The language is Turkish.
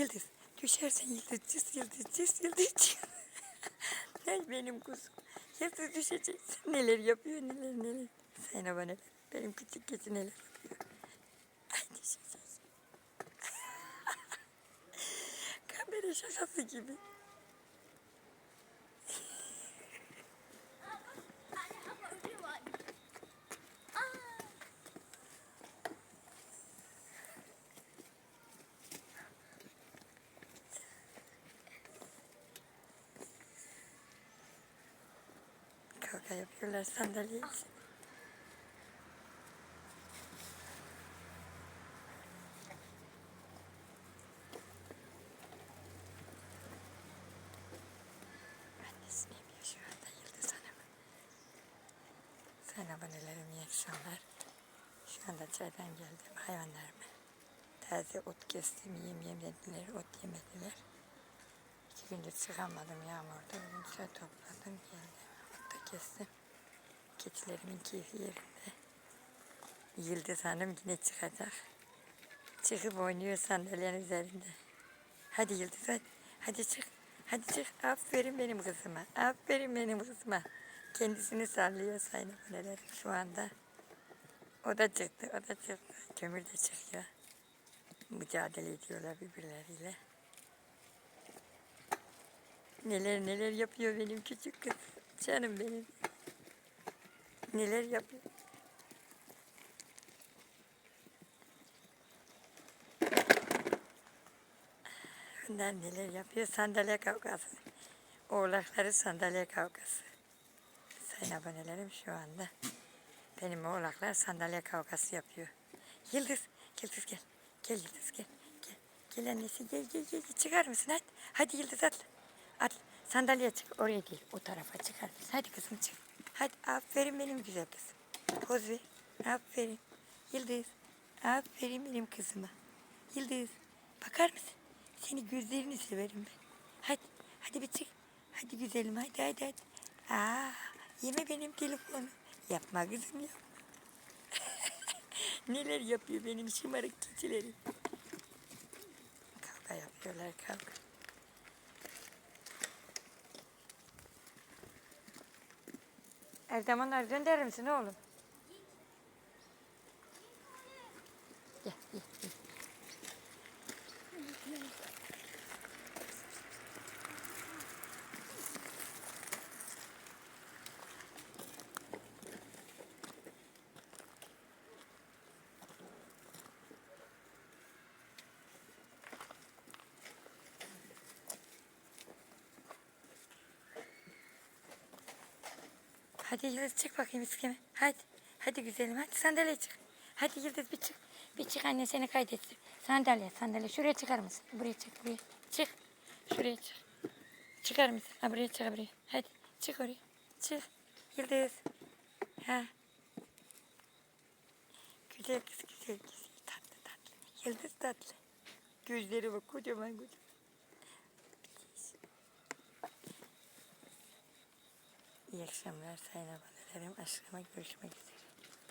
Yıldız düşersen Yıldız cız Yıldız cız Yıldız cız. Ay benim kuzum. Yıldız düşeceksin. Neler yapıyor neler neler. Sen bana benim küçük keçi neler yapıyor. Ay düşeceksin. Kamera şakası gibi. Kavga yapıyorlar sandalye için. Annesini yemiyor şu anda Yıldız Hanım. Sayın abonelerim iyi akşamlar. Şu anda çaydan geldim hayvanlarımı. Taze ot kestim yem dediler ot yemediler. İki gündür çıkamadım yağmurda. Bugün çay topladım geldim. Kestim. Keçilerimin keyfi yerinde. Yıldız Hanım yine çıkacak. Çıkıp oynuyor sandalyenin üzerinde. Hadi Yıldız hadi. Hadi çık. Hadi çık. Aferin benim kızıma. Aferin benim kızıma. Kendisini sallıyor sayın abonelerim şu anda. O da çıktı. O da çıktı. Kömür de çıkıyor. Mücadele ediyorlar birbirleriyle. Neler neler yapıyor benim küçük kız. Canım benim. Neler yapıyor. Bunlar neler yapıyor? Sandalye kavgası. Oğlakları sandalye kavgası. Sayın abonelerim şu anda. Benim oğlaklar sandalye kavgası yapıyor. Yıldız, Yıldız gel. Gel Yıldız gel. Gel, gel annesi gel gel gel. Çıkar mısın? Hadi, hadi Yıldız atla. Atla. Sandalyeye çık. Oraya değil. O tarafa çıkar? Hadi kızım çık. Hadi aferin benim güzel kızım. Poz. Aferin. Yıldız. Aferin benim kızıma. Yıldız. Bakar mısın? Seni gözlerini severim ben. Hadi. Hadi bir çık. Hadi güzelim. Hadi hadi hadi. Aa, yeme benim telefonu. Yapma kızım yapma. Neler yapıyor benim şımarık keçilerim. Kavga yapıyorlar kavga. Erdoğanlar gönderir misin oğlum? Hadi Yıldız çık bakayım iskeme. Hadi. Hadi güzelim hadi sandalye çık. Hadi Yıldız bir çık. Bir çık anne seni kaydetsin. Sandalye sandalye şuraya çıkar mısın? Buraya çık buraya. Çık. Şuraya çık. Çıkar mısın? Ha buraya çık buraya. Hadi çık oraya. Çık. Yıldız. Ha. Güzel kız güzel kız. Tatlı tatlı. Yıldız tatlı. Gözleri bak kocaman kocaman. İyi akşamlar sayın abonelerim. Aşkıma görüşmek üzere.